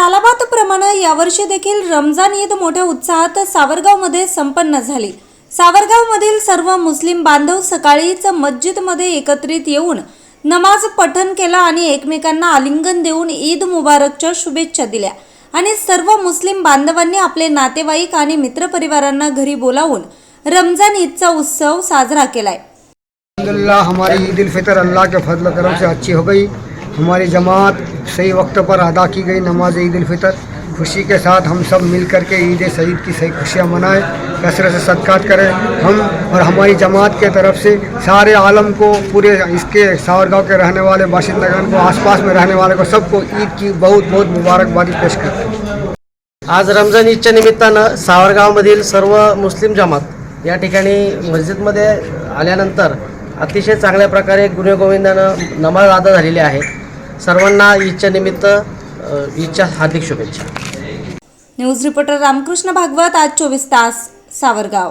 सालाबादप्रमाणे यावर्षी देखील रमजान ईद मोठ्या उत्साहात सावरगावमध्ये संपन्न झाली. सावरगावमधील सर्व मुस्लिम बांधव सकाळीच मस्जिदमध्ये एकत्रित येऊन नमाज पठण केला आणि एकमेकांना आलिंगन देऊन ईद मुबारकच्या शुभेच्छा दिल्या. आणि सर्व मुस्लिम बांधवांनी आपले नातेवाईक आणि मित्रपरिवारांना घरी बोलावून रमजान ईदचा उत्सव साजरा केलाय. हमारी ईद उल फितर अल्लाह के फजल करम से अच्छी हो गई। हमारी जमात सही वक्त पर अदा की गई नमाज ईद उल फितर। खुशी के साथ हम सब मिल कर के ईद सईद की सही खुशियाँ मनाएं कसरत से सदकात करें। हम और हमारी जमात के तरफ से सारे आलम को पूरे इसके सावरगांव के रहने वाले बाशिंदगान को आसपास में रहने वाले को सबको ईद की बहुत बहुत मुबारकबादी पेश करते हैं। आज रमजान ईदच्या निमित्तानं सावरगावमधील सर्व मुस्लिम जमात या ठिकाणी मस्जिदमध्ये आल्यानंतर अतिशय चांगल्या प्रकारे गुन्हेगोविंदानं नमाज अदा झालेली आहे. सर्वांना ईदच्या निमित्त ईदच्या हार्दिक शुभेच्छा. न्यूज रिपोर्टर रामकृष्ण भागवत आज चोवीस तास सावरगाव.